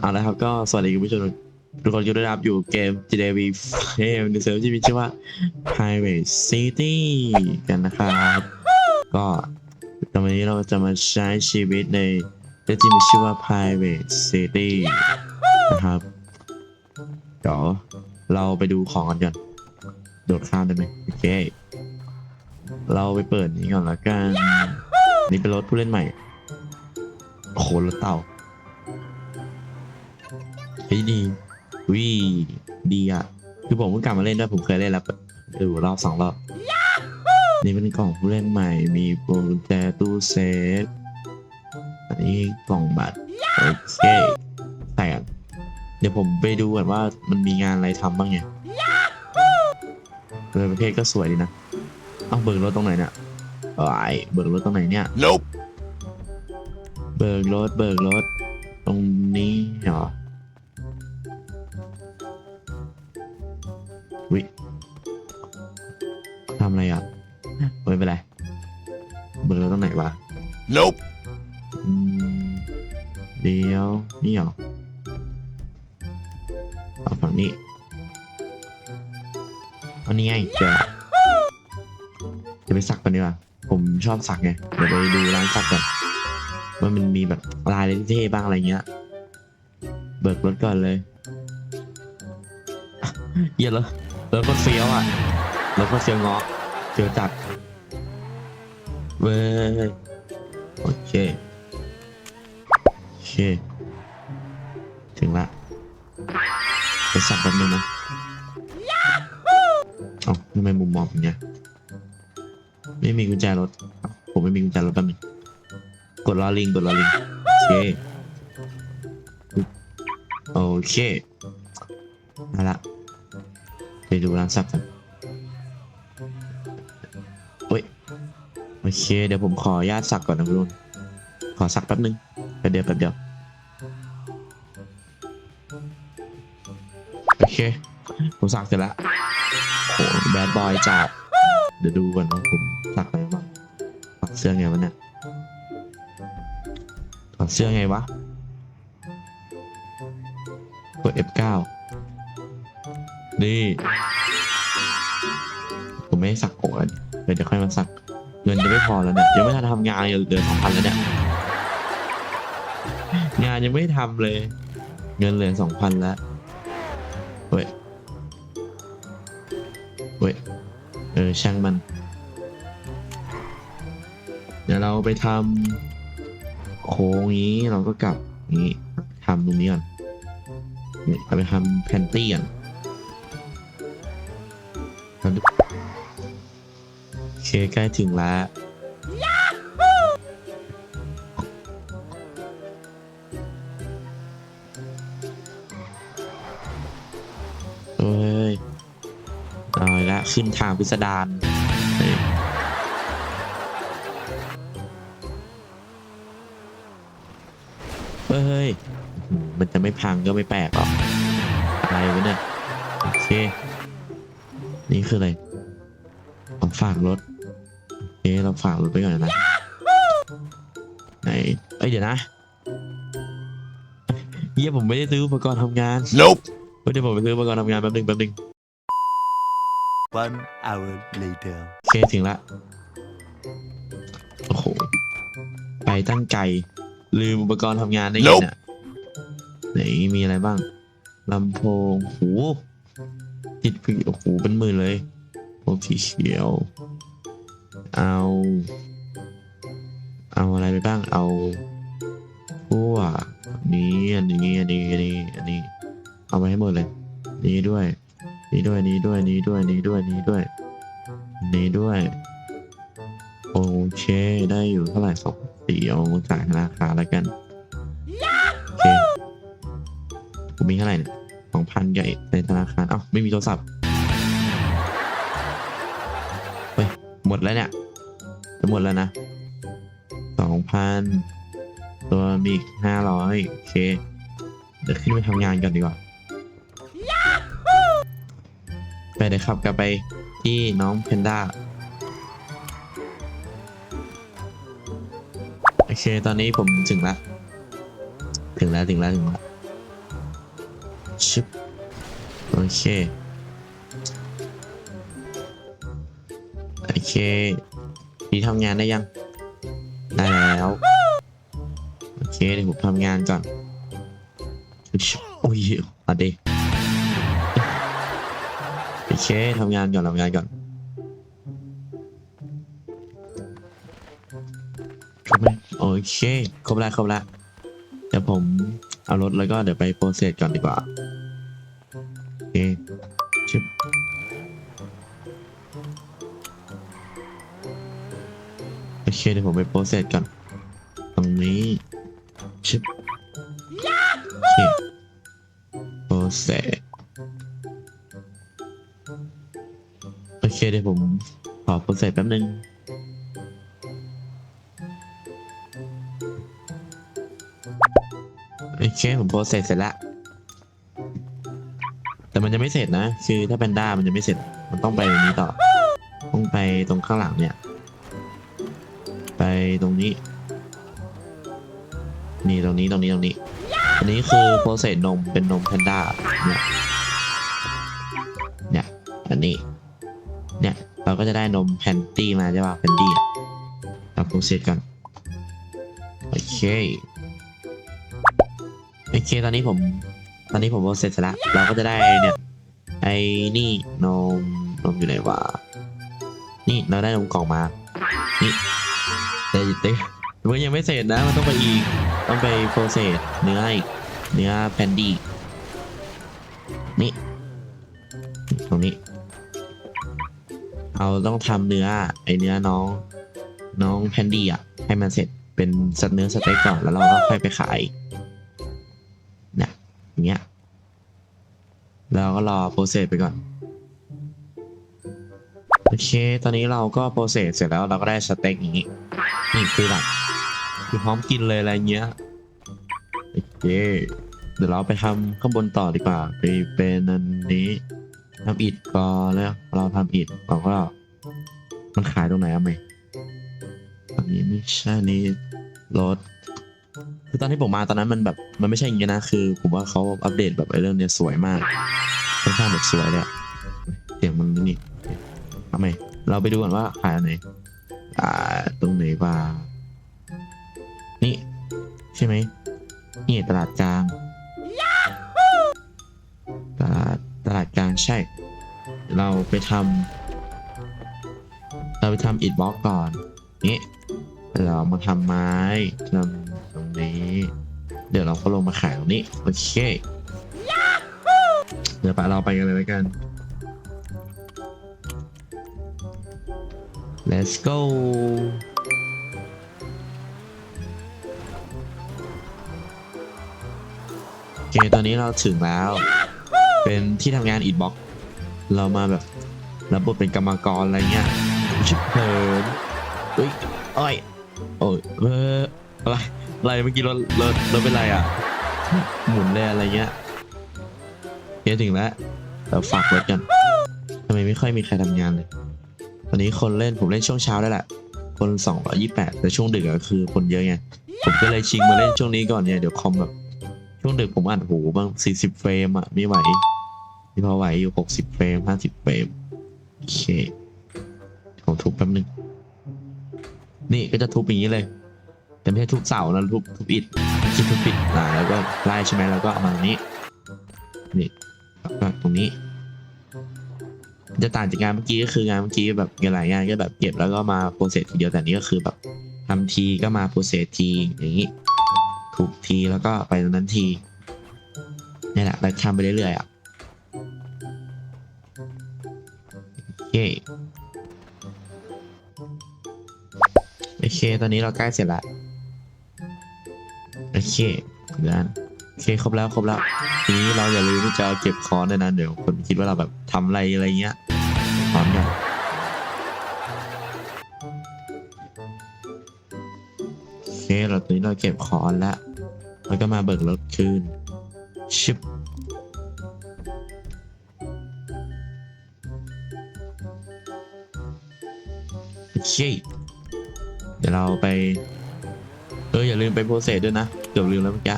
เอาละครับก็สวัสดีคุณผู้ชมทุกคนอยู่ด้วยนะครับอยู่เกม GDV เกมในเซิร์ฟที่มีชื่อว่า Private City กันนะครับ ก็ตอนนี้เราจะมาใช้ชีวิตในเกมที่มีชื่อว่า Private City นะครับเดี๋ยวเราไปดูของกันก่อนโดดข้ามได้ไหมโอเค เราไปเปิดนี้ก่อนละกัน นี่เป็นรถผู้เล่นใหม่โอ้โหรถเต่า ฮ้ยดีวิดีอะ คือผมเพิ่งกลับมาเล่นด้วยผมเคยเล่นแล้วดูรอบสองรอบ นี่เป็นกล่องผู้เล่นใหม่ มีพวงกุญแจตู้เซฟอันนี้กล่องบัตรโอเคใส่กันเดี๋ยวผมไปดูก่อนว่ามันมีงานอะไรทำบ้างไงเออประเทศก็สวยดีนะ เอ้าเบิกรถตรงไหนเนี่ยไอ้ยเบิกรถตรงไหนเนี่ย Nope. เบิกรถเบิกรถตรงนี้เหรอ Nope. อืมเดี๋ยวนี่เหรอเอาฝั่งนี้เอานี่ไงเจอละจะไปสักกันดีกว่าผมชอบสักไงเดี๋ยวไปดูร้านสักก่อนว่ามันมีแบบลายอะไรเท่ๆบ้างอะไรเงี้ย เบิกรถก่อนเลยอะเหี้ยแล้วแล้วก็เฟี้ยวอะแล้วก็เฟี้ยวเงาะเฟี้ยวจัดเว้ย โอเค โอเค ถึงละไปสักแป๊บนึงนะเอ้าทำไมมุมมองเป็นไงไม่มีกุญแจรถเอ้าผมไม่มีกุญแจรถแป๊บนึงกดรอลิงกดรอลิงโอเคโอเคมาละไปดูร้านสักกัน เค เดี๋ยวผมขออนุญาตสักก่อนนะคุณลุงขอสักแป๊บนึงแป๊บเดียวแป๊บเดียวโอเค ผมสักเสร็จแล้วโหแบดบอยจัดเดี๋ยวดูก่อนว่าผมสักอะไรบ้างสักเสื้อไงวะเนี่ยถอดเสื้อไงวะกด F9 นี่ ผมไม่ให้สักอกแล้วเดี๋ยวจะค่อยมาสัก เงินจะไม่พอแล้วเนี่ยยังไม่ทันทำงานเลยเหลือนสองพันแล้วเนี่ยงานยังไม่ทำเลย เงินเหลือสองพันแล้วเว้ยเว้ยเออช่างมัน เดี๋ยวเราไปทำโค้งนี้เราก็กลับนี้ทำตรงนี้ก่อนไปทำแพนตี้ก่อน ใกล้ถึงแล้วเอ้ยเอาอีกละขึ้นทางพิสดารเฮ้ย มันจะไม่พังก็ไม่แปลกหรอก อะไรวะเนี่ย โอเค นี่คืออะไรผมฝากรถ เคเราฝากรถไปก่อนนะไหนเอ้ยเดี๋ยวนะเยี่ยผมไม่ได้ซื้ออุปกรณ์ทำงาน Nope. เฮ้ยเดี๋ยวผมไปซื้ออุปกรณ์ทำงานแป๊บนึงแป๊บนึง One hour later. โอเคถึงละโอ้โหไปตั้งไกลลืมอุปกรณ์ทำงานได้ไง Nope เนี่ยไหนมีอะไรบ้างลำโพงโหติดพีโอ้โหเป็นหมื่นเลยโพงสีเขียว เอา เอาอะไรไปบ้าง เอาพวกนี้อันนี้อันนี้อันนี้อันนี้ เอาไปให้หมดเลย นี้ด้วย นี้ด้วย นี้ด้วย นี้ด้วย นี้ด้วย นี้ด้วย นี้ด้วย โอเค ได้อยู่เท่าไหร่สองสี่เอาจ่ายธนาคารแล้วกันโอเคผมมีเท่าไหร่เนี่ยสองพันใหญ่ในธนาคาร เอ้า ไม่มีโทรศัพท์ เฮ้ย หมดแล้วเนี่ย จะหมดแล้วนะสองพันตัวมีอีกห้าร้อยโอเค เดี๋ยวขึ้นไปทำงานกันดีกว่าไปเดี๋ยวขับกลับไปที่น้องเพนด้าโอเค ตอนนี้ผมถึงละ ถึงแล้ว ถึงแล้ว ถึงแล้ว ชิบโอเค โอเค พี่ทำงานได้ยัง ได้แล้ว โอเคเดี๋ยวผมทำงานก่อนโอ้ยเอาดิโอเคทำงานก่อนทำงานก่อนครบไหมโอเคครบแล้วครบแล้วเดี๋ยวผมเอารถแล้วก็เดี๋ยวไปโปรเซสก่อนดีกว่าโอเคชิบ อเคเดี๋ยวผมไปโปรเซสก่อน ตรงนี้ชิบโอเคโปรเซสโอเคเดี๋ยวผมขอโปรเซสแป๊บนึงโอเคผมโปรเซสเสร็จแล้วแต่มันยังไม่เสร็จนะ คือถ้าเป็นด้ามันยังไม่เสร็จ มันต้องไปตรงนี้ต่อ ต้องไปตรงข้างหลังเนี่ย ตรงนี้ นี่ตรงนี้ตรงนี้ตรงนี้ อันนี้คือโปรเซสนมเป็นนมแพนด้าเนี่ยเนี่ยอันนี้ เนี่ยเราก็จะได้นมแพนตี้มาใช่ป่ะแพนดี้อะเราโปรเซสกันโอเคโอเคตอนนี้ผม ตอนนี้ผมโปรเสร็จแล้วเราก็จะได้เนี่ยไอ้นี่นมนมอยู่ไหนวะนี่เราได้นมกล่องมา นี่ เต้เต้มันยังไม่เสร็จนะมันต้องไปอีก ต้องไปโปรเซสเนื้ออีกเนื้อแพนดี้นี่ตรงนี้ เราต้องทำเนื้อไอเนื้อน้อง น้องแพนดี้อะ ให้มันเสร็จเป็นสเนื้อสเต็กก่อนแล้วเราก็ค่อยไปขายเนี่ยอย่างเงี้ยแล้วก็รอโปรเซสไปก่อน โอเค ตอนนี้เราก็โปรเซสเสร็จแล้วเราก็ได้สเต็กอย่างงี้ นี่คือแบบคือพร้อมกินเลยอะไรเงี้ยโอเคเดี๋ยวเราไปทำข้างบนต่อดีกว่า ไปเป็นอันนี้ทำอิฐก่อนแล้วเราทำอิฐก่อนก็ มันขายตรงไหนอะไหมอันนี้ไม่ใช่นี่รถคือตอนที่ผมมาตอนนั้นมันแบบมันไม่ใช่อย่างนี้นะคือ ผมว่าเขาอัปเดตแบบไอ้เรื่องเนี้ยสวยมากค่อนข้างแบบสวยเลยเสียงมันนี่ ทำไม เราไปดูก่อนว่าขายอันไหน อ่า ตรงไหนว่านี่ ใช่ไหมนี่ตลาดกลาง ตลาด ตลาดกลางใช่ เราไปทำ เราไปทำอิฐบล็อกก่อน นี่ เรามาทำไม้ทำตรงนี้ เดี๋ยวเราก็ลงมาขายตรงนี้ โอเค เดี๋ยวไปเราไปกันเลยแล้วกัน let's go โอเคตอนนี้เราถึงแล้ว เป็นที่ทำงานอิดบ็อกเรามาแบบรับบทเป็นกรรมกรอะไรเงี้ยชิบเพินเฮ้ยอ้อยโอ้ยเอออะไรอะไรเมื่อกี้รถรถรถเป็นไรอะ หมุนเลยอะไรเงี้ยเฮียถึงแล้วเราฝากรถกันทำไมไม่ค่อยมีใครทำงานเลย วันนี้คนเล่นผมเล่นช่วงเช้าได้แหละ คน 228 แต่ช่วงดึกอะคือคนเยอะไง ผมก็เลยชิงมาเล่นช่วงนี้ก่อนเนี่ยเดี๋ยวคอมแบบ ช่วงดึกผมอ่านโหบาง 40 เฟรมอะไม่ไหวที่พอไหวอยู่ 60 เฟรม 50 เฟรม โอเคผมทุบแป๊บนึง นี่ก็จะทุบอย่างนี้เลย แต่ไม่ใช่ทุบเสานะทุบทุบอิดทุบอิฐอ่าแล้วก็ไล่ใช่ไหมแล้วก็เอามาตรงนี้ นี่แล้วตรงนี้ จะต่างจากงานเมื่อกี้ก็คืองานเมื่อกี้แบบหลายงานก็แบบเก็บแล้วก็มาโปรเซสทีเดียวแต่นี้ก็คือแบบทำทีก็มาโปรเซสทีอย่างนี้ทุบทีแล้วก็ไปตรงนั้นทีนี่แหละแล้วทำไปเรื่อยๆอะโอเคโอเค ตอนนี้เราใกล้เสร็จละโอเคเดี๋ยวนโอเคครบแล้วครบแล้ว ทีนี้เราอย่าลืมที่จะเก็บคอนด้วยนะเดี๋ยวคนคิดว่าเราแบบทำอะไรอะไรเงี้ย อนกัน โอเคเราตอนนี้เราเก็บคอนแล้ว แล้วก็มาเบิกรถคืน ชิปโอเคเดี๋ยวเราไป เอออย่าลืมไปโปรเซสด้วยนะ เกือบลืมแล้วเมื่อกี้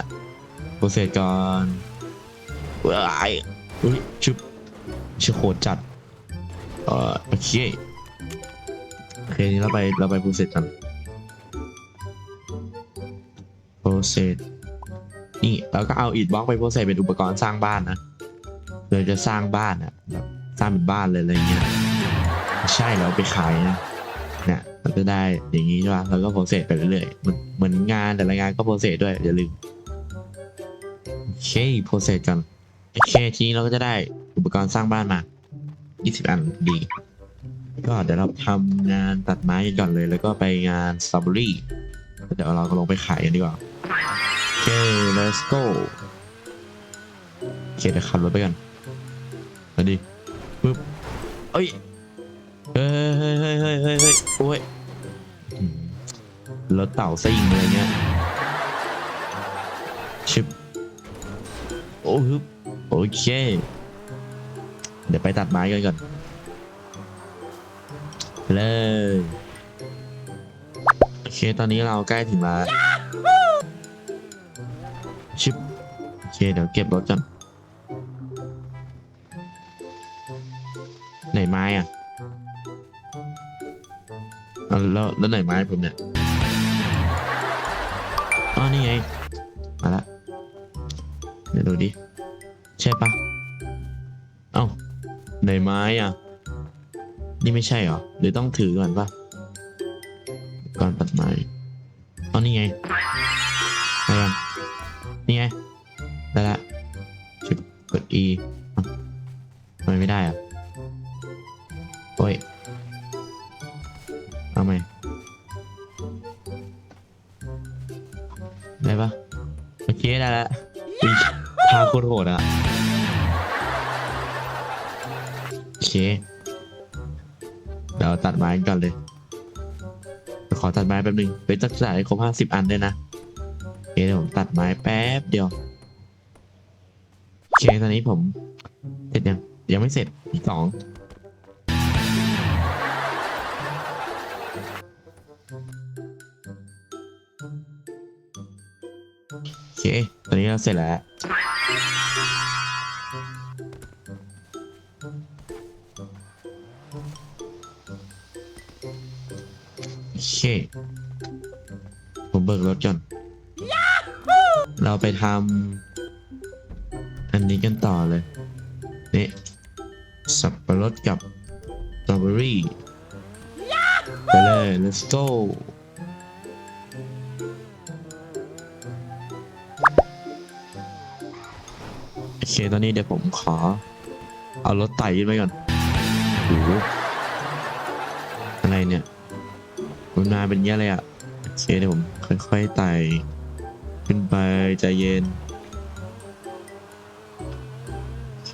โปรเซสก่อนว้ายอุ้ยชุบชื่อโคตรจัด เอ่อโอเคโอเคนี่เราไปเราไปโปรเซสกันโปรเซสนี่เราก็เอาอิฐบล็อกไปโปรเซสเป็นอุปกรณ์สร้างบ้านนะเราจะสร้างบ้านอะแบบสร้างเป็นบ้านเลยอะไรเงี้ยไม่ใช่เราไปขายนะเนี่ยเราจะได้อย่างนี้ใช่ป่ะแล้วก็โปรเซสไปเรื่อยๆเหมือนเหมือนงานแต่ละงานก็โปรเซสด้วยอย่าลืมโอเคโปรเซสกันโอเคทีนี้เราก็จะได้อุปกรณ์สร้างบ้านมา 20อันดี ก็เดี๋ยวเราทำงานตัดไม้กันก่อนเลย แล้วก็ไปงานสตรอเบอรี่เดี๋ยวเราก็ลงไปขายกันดีกว่า โอเค let's go โอเคเดี๋ยวขับรถไปกันมาดิปึ๊บเอ้ย เฮ้ยเฮ้ยเฮ้ยเฮ้ยเฮ้ยเฮ้ยโอ้ยรถเต่าซิ่งอะไรเงี้ยชิบโอ้ฮึบโอเค เดี๋ยวไปตัดไม้กันก่อนเลย โอเค ตอนนี้เราใกล้ถึงแล้ว ชิบโอเค เดี๋ยวเก็บรถก่อน ไหนไม้อะแล้วแล้วไหนไม้ผมเนี่ยอ๋อนี่ไง มาละ เดี๋ยวดูดิ ใช่ปะ นไม้อะ นี่ไม่ใช่เหรอ หรือต้องถือก่อนปะก่อนตัดไม้อ๋อนี่ไง ป๊บนึงเป็นตัดสายครบห้าสิบอันด้วยนะโอเคเดี๋ยวผมตัดไม้แป๊บเดียวโอเคตอนนี้ผมเสร็จยังยังไม่เสร็จอีกสองโอเค ตอนนี้เราเสร็จแล้วโอเค บิกรถก่อน เราไปทำอันนี้กันต่อเลย นี่ สับปะรดกับสตรอเบอรี่ไปเลย let's go โอเค ตอนนี้เดี๋ยวผมขอ เอารถไต่ขึ้นไปก่อนโอ้โหอะไรเนี่ยมันมาเป็นเงี้ยเลยอะโอ เคเดี๋ยวผมค่อยๆไต่ขึ้นไปใจเย็น โอเค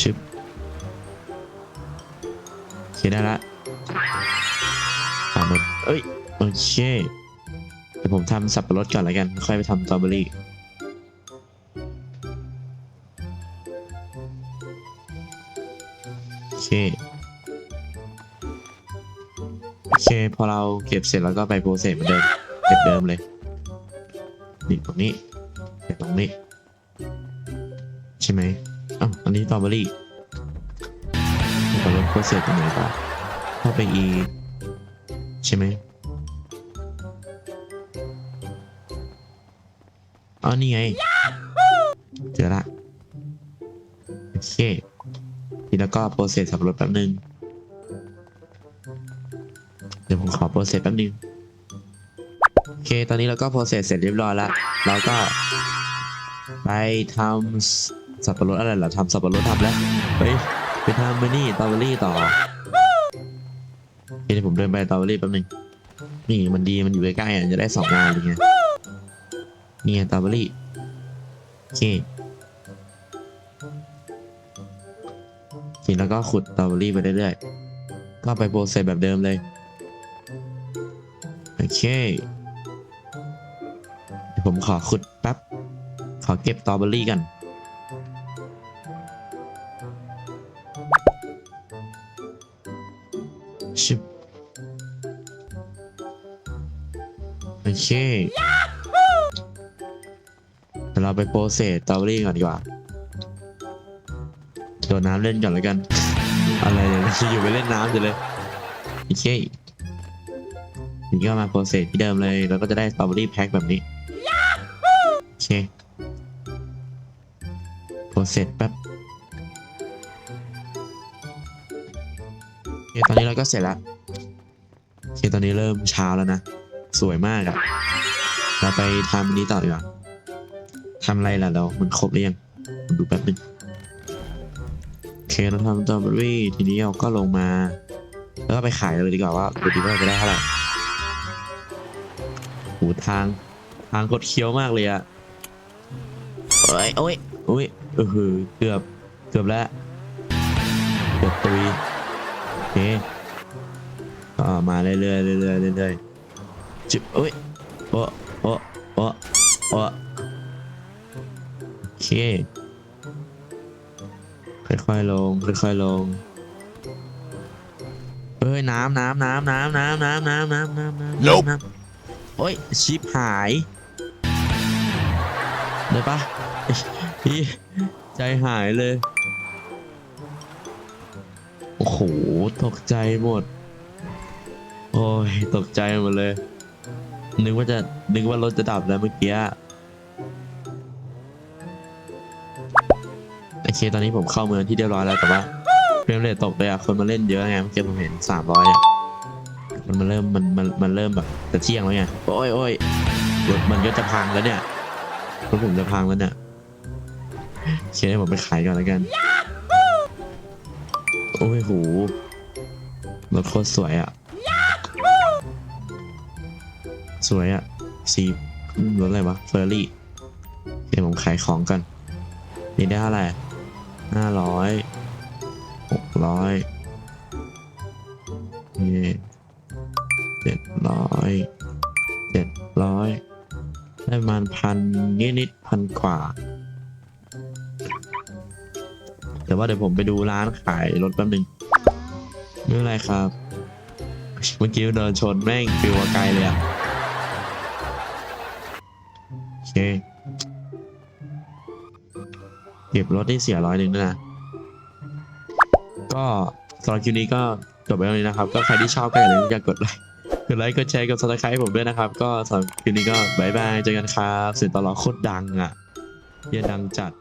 ชึบ โอเคได้ละตามมเอ้ย โอเค เดี๋ยวผมทำสับปะรดก่อนแล้วกัน ค่อยไปทำตอเบอรี่ พอเราเก็บเสร็จแล้วก็ไปโปรเซสเหมือนเดิมเก็บเดิมเลยนี่ตรงนี้เก็บตรงนี้ ใช่ไหมอ้าวอันนี้ตอเบอรี่เราลงโปรเซสตรงไหนต่อเข้าไปอีใช่ไหมอ๋อนี่ไงเจอละโอเคแล้วก็โปรเซสสับปะรดแป๊บนึง ดี๋ยวผมขอโปรเซสแป๊บนึงโอเค ตอนนี้เราก็โปรเซสเสร็จเรียบร้อยแล้ว เราก็ไปทำสับปะรดอะไรเหรอทำสับปะรดทำแล้วเฮ้ยไปทำมานี่ตอเบอรี่ต่อโอเคเดี๋ยวผมเดินไปตอเบอรี่แป๊บนึงนี่มันดีมันอยู่ใกล้ๆอะจะได้สองงานเลยไงนี่ตอเบอรี่โอเคกินแล้วก็ขุดตรอเบอรี่ไปเรื่อยๆก็ไปโปรเซสแบบเดิมเลย เคเดี๋ยวผมขอขุดแป๊บ ขอเก็บตอเบอรี่กัน ชิบโอเคแต่เราเราไปโปรเซสตอเบอรี่ก่อนดีกว่าโดดน้ำเล่นก่อนแล้วกัน อะไรเนี่ยจะอยู่ไปเล่นน้ำอยู่เลยโอเค ทีนี้ก็มาโปรเซสที่เดิมเลย แล้วก็จะได้สตรอเบอรี่แพ็คแบบนี้โอเคโปรเซสแป๊บโอเคตอนนี้เราก็เสร็จแล้วโอเคตอนนี้เริ่มเช้าแล้วนะ สวยมากอะเราไปทำอันนี้ต่อดีกว่าทำอะไรล่ะเรา มันครบหรือยัง ดูแป๊บนึงโอเคเราทำสตรอเบอรี่ทีนี้เราก็ลงมา แล้วก็ไปขายเลยดีกว่าว่าดูดีว่าเราจะได้เท่าไหร่ หทาง ทางกดเคี้ยวมากเลยอะโอ้ยโอ้ยโอ้ยเออหือเกือบ เกือบแล้ว เกือบตุยโอเคก็มาเรื่อยๆเรื่อยๆเรื่อยๆจิบโอ้ยโอ้โอ้โอ้โอ้โอเค ค่อยๆลง ค่อยๆลงเอ้ยน้ำน้ำน้ำน้ำน้ำน้ำน้ำน้ำน้ำน้ำ Nope น้ำ โอ้ยชิปหายเลยปะพี่ใจหายเลย โอ้โห ตกใจหมด โอ้ย ตกใจหมดเลย นึกว่าจะ นึกว่ารถจะดับแล้วเมื่อกี้ โอเค ตอนนี้ผมเข้าเมืองที่เรียบร้อยแล้วแต่ว่าเฟรมเรทตกเลยอะคนมาเล่นเยอะไงเมื่อกี้ผมเห็นสามร้อยเนี่ย มันมันเริ่มมันมันมันเริ่มแบบจะเที่ยงแล้วไงโอ้ยโอ้ยรถมันก็จะพังแล้วเนี่ยรถผมจะพังแล้วเนี่ยโอเคให้ผมไปขายก่อนแล้วกัน โอ้ยหูรถโคตรสวยอะสวยอะสีรถอะไรวะเฟอร์รี่เดี๋ยวผมขายของกันนี่ได้เท่าไหร่ห้าร้อยหกร้อยนี่ เจ็ดร้อยเจ็ดร้อยได้ประมาณพันนิดนิดพันกว่า แต่ว่าเดี๋ยวผมไปดูร้านขายรถแป๊บนึงไม่เป็นไรครับ เมื่อกี้เดินชนแม่งฟิวไกลเลยอะโอเคเก็บรถได้เสียร้อยหนึ่งด้วยนะ ก็สำหรับคลิปนี้ก็จบไปแล้วนี้นะครับ ก็ใครที่ชอบก็อย่าลืมอย่ากดไลค์ ดไลค์กดแชร์กดซับสไครต์ให้ผมด้วยนะครับ ก็สำหรับคลิปนี้ก็บายบายเจอกันครับเสียงตลอดโคตรดังอะเฮียดังจัด